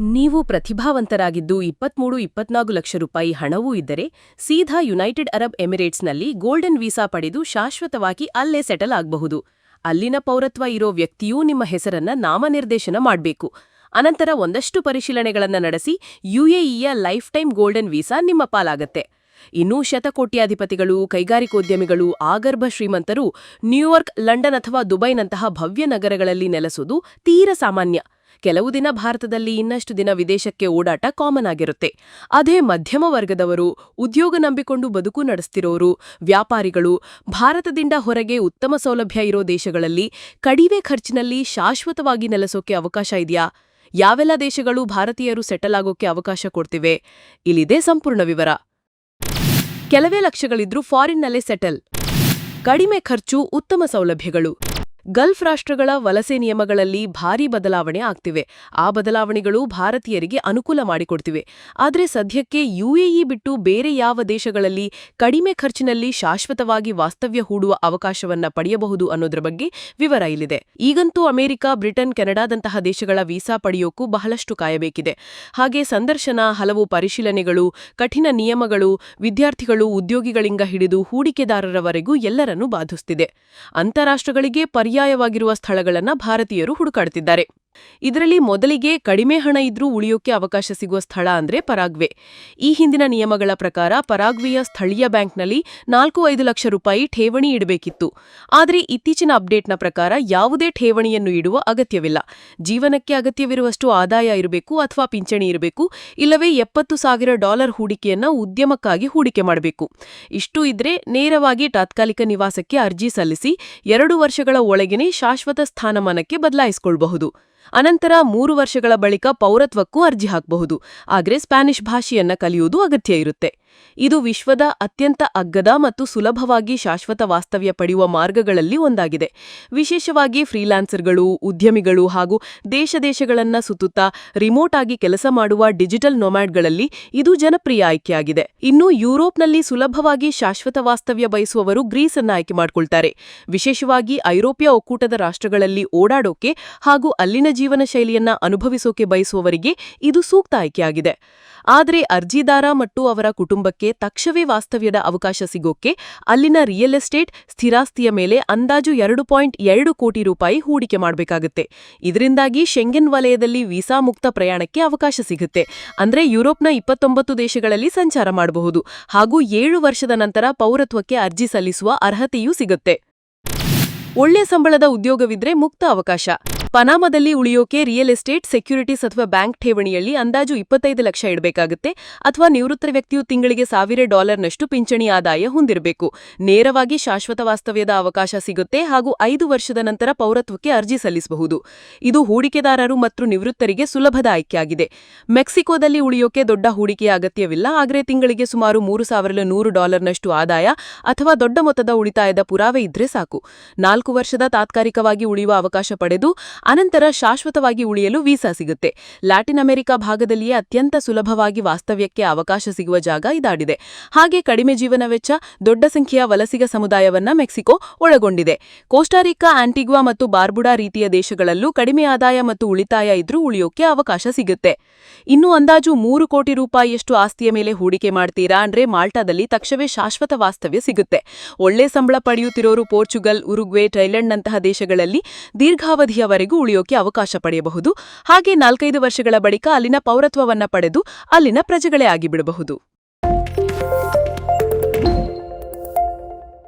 ನೀವು ಪ್ರತಿಭಾವಂತರಾಗಿದ್ದು ಇಪ್ಪತ್ಮೂರು, ಇಪ್ಪತ್ನಾಲ್ಕು ಲಕ್ಷ ರೂಪಾಯಿ ಹಣವೂ ಇದ್ದರೆ ಸೀದಾ ಯುನೈಟೆಡ್ ಅರಬ್ ಎಮಿರೇಟ್ಸ್ನಲ್ಲಿ ಗೋಲ್ಡನ್ ವೀಸಾ ಪಡೆದು ಶಾಶ್ವತವಾಗಿ ಅಲ್ಲೇ ಸೆಟಲ್ ಆಗಬಹುದು. ಅಲ್ಲಿನ ಪೌರತ್ವ ಇರೋ ವ್ಯಕ್ತಿಯೂ ನಿಮ್ಮ ಹೆಸರನ್ನ ನಾಮನಿರ್ದೇಶನ ಮಾಡಬೇಕು. ಅನಂತರ ಒಂದಷ್ಟು ಪರಿಶೀಲನೆಗಳನ್ನ ನಡೆಸಿ ಯುಎಇಯ ಲೈಫ್ ಟೈಮ್ ಗೋಲ್ಡನ್ ವೀಸಾ ನಿಮ್ಮ ಪಾಲಾಗತ್ತೆ. ಇನ್ನೂ ಶತಕೋಟ್ಯಾಧಿಪತಿಗಳು, ಕೈಗಾರಿಕೋದ್ಯಮಿಗಳು, ಆಗರ್ಭ ಶ್ರೀಮಂತರು ನ್ಯೂಯಾರ್ಕ್, ಲಂಡನ್ ಅಥವಾ ದುಬೈನಂತಹ ಭವ್ಯ ನಗರಗಳಲ್ಲಿ ನೆಲೆಸುವುದು ತೀರ ಸಾಮಾನ್ಯ. ಕೆಲವು ದಿನ ಭಾರತದಲ್ಲಿ ಇನ್ನಷ್ಟು ದಿನ ವಿದೇಶಕ್ಕೆ ಓಡಾಟ ಕಾಮನ್ ಆಗಿರುತ್ತೆ. ಅದೇ ಮಧ್ಯಮ ವರ್ಗದವರು, ಉದ್ಯೋಗ ನಂಬಿಕೊಂಡು ಬದುಕು ನಡೆಸ್ತಿರೋರು, ವ್ಯಾಪಾರಿಗಳು, ಭಾರತದಿಂದ ಹೊರಗೆ ಉತ್ತಮ ಸೌಲಭ್ಯ ಇರೋ ದೇಶಗಳಲ್ಲಿ ಕಡಿಮೆ ಖರ್ಚಿನಲ್ಲಿ ಶಾಶ್ವತವಾಗಿ ನೆಲೆಸೋಕೆ ಅವಕಾಶ ಇದೆಯಾ? ಯಾವೆಲ್ಲ ದೇಶಗಳು ಭಾರತೀಯರು ಸೆಟಲ್ ಆಗೋಕೆ ಅವಕಾಶ ಕೊಡ್ತಿವೆ? ಇಲ್ಲಿದೆ ಸಂಪೂರ್ಣ ವಿವರ. ಕೆಲವೇ ಲಕ್ಷಗಳಿದ್ರೂ ಫಾರಿನ್ನಲ್ಲೇ ಸೆಟಲ್ ಕಡಿಮೆ ಖರ್ಚು ಉತ್ತಮ ಸೌಲಭ್ಯಗಳು. ಗಲ್ಫ್ ರಾಷ್ಟ್ರಗಳ ವಲಸೆ ನಿಯಮಗಳಲ್ಲಿ ಭಾರೀ ಬದಲಾವಣೆ ಆಗ್ತಿವೆ. ಆ ಬದಲಾವಣೆಗಳು ಭಾರತೀಯರಿಗೆ ಅನುಕೂಲ ಮಾಡಿಕೊಡ್ತಿವೆ. ಆದರೆ ಸದ್ಯಕ್ಕೆ ಯುಎಇ ಬಿಟ್ಟು ಬೇರೆ ಯಾವ ದೇಶಗಳಲ್ಲಿ ಕಡಿಮೆ ಖರ್ಚಿನಲ್ಲಿ ಶಾಶ್ವತವಾಗಿ ವಾಸ್ತವ್ಯ ಹೂಡುವ ಅವಕಾಶವನ್ನ ಪಡೆಯಬಹುದು ಅನ್ನೋದ್ರ ಬಗ್ಗೆ ವಿವರ ಇಲ್ಲಿದೆ. ಈಗಂತೂ ಅಮೆರಿಕ, ಬ್ರಿಟನ್, ಕೆನಡಾದಂತಹ ದೇಶಗಳ ವೀಸಾ ಪಡೆಯೋಕ್ಕೂ ಬಹಳಷ್ಟು ಕಾಯಬೇಕಿದೆ. ಹಾಗೆ ಸಂದರ್ಶನ, ಹಲವು ಪರಿಶೀಲನೆಗಳು, ಕಠಿಣ ನಿಯಮಗಳು, ವಿದ್ಯಾರ್ಥಿಗಳು, ಉದ್ಯೋಗಿಗಳಿಂದ ಹಿಡಿದು ಹೂಡಿಕೆದಾರರವರೆಗೂ ಎಲ್ಲರನ್ನೂ ಬಾಧಿಸುತ್ತಿದೆ ಅಂತಾರಾಷ್ಟ್ರಗಳಿಗೆ ಪರ್ಯಾಯವಾಗಿರುವ ಸ್ಥಳಗಳನ್ನು ಭಾರತೀಯರು ಹುಡುಕಾಡುತ್ತಿದ್ದಾರೆ ಇದರಲ್ಲಿ ಮೊದಲಿಗೆ ಕಡಿಮೆ ಹಣ ಇದ್ರೂ ಉಳಿಯೋಕೆ ಅವಕಾಶ ಸಿಗುವ ಸ್ಥಳ ಅಂದ್ರೆ ಪರಾಗ್ವೆ. ಈ ಹಿಂದಿನ ನಿಯಮಗಳ ಪ್ರಕಾರ ಪರಾಗ್ವೆಯ ಸ್ಥಳೀಯ ಬ್ಯಾಂಕ್ನಲ್ಲಿ ನಾಲ್ಕು ಐದು ಲಕ್ಷ ರೂಪಾಯಿ ಠೇವಣಿ ಇಡಬೇಕಿತ್ತು. ಆದರೆ ಇತ್ತೀಚಿನ ಅಪ್ಡೇಟ್ನ ಪ್ರಕಾರ ಯಾವುದೇ ಠೇವಣಿಯನ್ನು ಇಡುವ ಅಗತ್ಯವಿಲ್ಲ. ಜೀವನಕ್ಕೆ ಅಗತ್ಯವಿರುವಷ್ಟು ಆದಾಯ ಇರಬೇಕು ಅಥವಾ ಪಿಂಚಣಿ ಇರಬೇಕು, ಇಲ್ಲವೇ ಎಪ್ಪತ್ತು ಸಾವಿರ ಡಾಲರ್ ಹೂಡಿಕೆಯನ್ನ ಉದ್ಯಮಕ್ಕಾಗಿ ಹೂಡಿಕೆ ಮಾಡಬೇಕು. ಇಷ್ಟು ಇದ್ರೆ ನೇರವಾಗಿ ತಾತ್ಕಾಲಿಕ ನಿವಾಸಕ್ಕೆ ಅರ್ಜಿ ಸಲ್ಲಿಸಿ ಎರಡು ವರ್ಷಗಳ ಒಳಗೆನೆ ಶಾಶ್ವತ ಸ್ಥಾನಮಾನಕ್ಕೆ ಬದಲಾಯಿಸಿಕೊಳ್ಳಬಹುದು ಅನಂತರ ಮೂರು ವರ್ಷಗಳ ಬಳಿಕ ಪೌರತ್ವಕ್ಕೂ ಅರ್ಜಿ ಹಾಕಬಹುದು. ಆದರೆ ಸ್ಪ್ಯಾನಿಷ್ ಭಾಷೆಯನ್ನ ಕಲಿಯುವುದು ಅಗತ್ಯ ಇರುತ್ತೆ. ಇದು ವಿಶ್ವದ ಅತ್ಯಂತ ಅಗ್ಗದ ಮತ್ತು ಸುಲಭವಾಗಿ ಶಾಶ್ವತ ವಾಸ್ತವ್ಯ ಪಡೆಯುವ ಮಾರ್ಗಗಳಲ್ಲಿ ಒಂದಾಗಿದೆ. ವಿಶೇಷವಾಗಿ ಫ್ರೀಲಾನ್ಸರ್ಗಳು, ಉದ್ಯಮಿಗಳು ಹಾಗೂ ದೇಶ ದೇಶಗಳನ್ನ ಸುತ್ತುತ್ತಾ ರಿಮೋಟ್ ಆಗಿ ಕೆಲಸ ಮಾಡುವ ಡಿಜಿಟಲ್ ನೊಮ್ಯಾಡ್ಗಳಲ್ಲಿ ಇದು ಜನಪ್ರಿಯ ಆಯ್ಕೆಯಾಗಿದೆ. ಇನ್ನು ಯುರೋಪ್ನಲ್ಲಿ ಸುಲಭವಾಗಿ ಶಾಶ್ವತ ವಾಸ್ತವ್ಯ ಬಯಸುವವರು ಗ್ರೀಸ್ ಅನ್ನ ಆಯ್ಕೆ ಮಾಡಿಕೊಳ್ತಾರೆ. ವಿಶೇಷವಾಗಿ ಐರೋಪ್ಯ ಒಕ್ಕೂಟದ ರಾಷ್ಟ್ರಗಳಲ್ಲಿ ಓಡಾಡೋಕೆ ಹಾಗೂ ಅಲ್ಲಿನ ಜೀವನ ಶೈಲಿಯನ್ನ ಅನುಭವಿಸೋಕೆ ಬಯಸುವವರಿಗೆ ಇದು ಸೂಕ್ತ ಆಯ್ಕೆಯಾಗಿದೆ. ಆದರೆ ಅರ್ಜಿದಾರ ಮತ್ತು ಅವರ ಕುಟುಂಬಕ್ಕೆ ತಕ್ಷವೇ ವಾಸ್ತವ್ಯದ ಅವಕಾಶ ಸಿಗೋಕೆ ಅಲ್ಲಿನ ರಿಯಲ್ ಎಸ್ಟೇಟ್ ಸ್ಥಿರಾಸ್ತಿಯ ಮೇಲೆ ಅಂದಾಜು ಎರಡು ಪಾಯಿಂಟ್ ಎರಡು ಕೋಟಿ ರೂಪಾಯಿ ಹೂಡಿಕೆ ಮಾಡಬೇಕಾಗುತ್ತೆ. ಇದರಿಂದಾಗಿ ಶೆಂಗೆನ್ ವಲಯದಲ್ಲಿ ವೀಸಾ ಮುಕ್ತ ಪ್ರಯಾಣಕ್ಕೆ ಅವಕಾಶ ಸಿಗುತ್ತೆ. ಅಂದ್ರೆ ಯುರೋಪ್ನ ಇಪ್ಪತ್ತೊಂಬತ್ತು ದೇಶಗಳಲ್ಲಿ ಸಂಚಾರ ಮಾಡಬಹುದು. ಹಾಗೂ ಏಳು ವರ್ಷದ ನಂತರ ಪೌರತ್ವಕ್ಕೆ ಅರ್ಜಿ ಸಲ್ಲಿಸುವ ಅರ್ಹತೆಯೂ ಸಿಗುತ್ತೆ. ಒಳ್ಳೆ ಸಂಬಳದ ಉದ್ಯೋಗವಿದ್ರೆ ಮುಕ್ತ ಅವಕಾಶ. ಪನಾಮದಲ್ಲಿ ಉಳಿಯೋಕೆ ರಿಯಲ್ ಎಸ್ಟೇಟ್ ಸೆಕ್ಯೂರಿಟೀಸ್ ಅಥವಾ ಬ್ಯಾಂಕ್ ಠೇವಣಿಯಲ್ಲಿ ಅಂದಾಜು ಇಪ್ಪತ್ತೈದು ಲಕ್ಷ ಇಡಬೇಕಾಗುತ್ತೆ. ಅಥವಾ ನಿವೃತ್ತ ವ್ಯಕ್ತಿಯು ತಿಂಗಳಿಗೆ ಸಾವಿರ ಡಾಲರ್ನಷ್ಟು ಪಿಂಚಣಿ ಆದಾಯ ಹೊಂದಿರಬೇಕು. ನೇರವಾಗಿ ಶಾಶ್ವತ ವಾಸ್ತವ್ಯದ ಅವಕಾಶ ಸಿಗುತ್ತೆ ಹಾಗೂ ಐದು ವರ್ಷದ ನಂತರ ಪೌರತ್ವಕ್ಕೆ ಅರ್ಜಿ ಸಲ್ಲಿಸಬಹುದು. ಇದು ಹೂಡಿಕೆದಾರರು ಮತ್ತು ನಿವೃತ್ತರಿಗೆ ಸುಲಭದ ಆಯ್ಕೆಯಾಗಿದೆ. ಮೆಕ್ಸಿಕೋದಲ್ಲಿ ಉಳಿಯೋಕೆ ದೊಡ್ಡ ಹೂಡಿಕೆಯ ಅಗತ್ಯವಿಲ್ಲ, ಆದರೆ ತಿಂಗಳಿಗೆ ಸುಮಾರು ಮೂರು ಸಾವಿರದ ನೂರು ಡಾಲರ್ನಷ್ಟು ಆದಾಯ ಅಥವಾ ದೊಡ್ಡ ಮೊತ್ತದ ಉಳಿತಾಯದ ಪುರಾವೆ ಇದ್ರೆ ಸಾಕು. ನಾಲ್ಕು ವರ್ಷದ ತಾತ್ಕಾಲಿಕವಾಗಿ ಉಳಿಯುವ ಅವಕಾಶ ಪಡೆದು ಅನಂತರ ಶಾಶ್ವತವಾಗಿ ಉಳಿಯಲು ವೀಸಾ ಸಿಗುತ್ತೆ. ಲ್ಯಾಟಿನ್ ಅಮೆರಿಕ ಭಾಗದಲ್ಲಿಯೇ ಅತ್ಯಂತ ಸುಲಭವಾಗಿ ವಾಸ್ತವ್ಯಕ್ಕೆ ಅವಕಾಶ ಸಿಗುವ ಜಾಗ ಇದಾಡಿದೆ ಹಾಗೆ ಕಡಿಮೆ ಜೀವನ ವೆಚ್ಚ, ದೊಡ್ಡ ಸಂಖ್ಯೆಯ ವಲಸಿಗ ಸಮುದಾಯವನ್ನ ಮೆಕ್ಸಿಕೋ ಒಳಗೊಂಡಿದೆ. ಕೋಸ್ಟಾರಿಕಾ ಆಂಟಿಗ್ವಾ ಮತ್ತು ಬಾರ್ಬುಡಾ ರೀತಿಯ ದೇಶಗಳಲ್ಲೂ ಕಡಿಮೆ ಆದಾಯ ಮತ್ತು ಉಳಿತಾಯ ಇದ್ರೂ ಉಳಿಯೋಕೆ ಅವಕಾಶ ಸಿಗುತ್ತೆ. ಇನ್ನು ಅಂದಾಜು ಮೂರು ಕೋಟಿ ರೂಪಾಯಿಯಷ್ಟು ಆಸ್ತಿಯ ಮೇಲೆ ಹೂಡಿಕೆ ಮಾಡ್ತೀರಾ ಅಂದ್ರೆ ಮಾಲ್ಟಾದಲ್ಲಿ ತಕ್ಷವೇ ಶಾಶ್ವತ ವಾಸ್ತವ್ಯ ಸಿಗುತ್ತೆ. ಒಳ್ಳೆ ಸಂಬಳ ಪಡೆಯುತ್ತಿರೋರು ಪೋರ್ಚುಗಲ್, ಉರುಗ್ವೆ ಥೈಲೆಂಡ್ನಂತಹ ದೇಶಗಳಲ್ಲಿ ದೀರ್ಘಾವಧಿಯವರೆಗೂ ಉಳಿಯೋಕೆ ಅವಕಾಶ ಪಡೆಯಬಹುದು. ಹಾಗೆ ನಾಲ್ಕೈದು ವರ್ಷಗಳ ಬಳಿಕ ಅಲ್ಲಿನ ಪೌರತ್ವವನ್ನ ಪಡೆದು ಅಲ್ಲಿನ ಪ್ರಜೆಗಳೇ ಆಗಿಬಿಡಬಹುದು.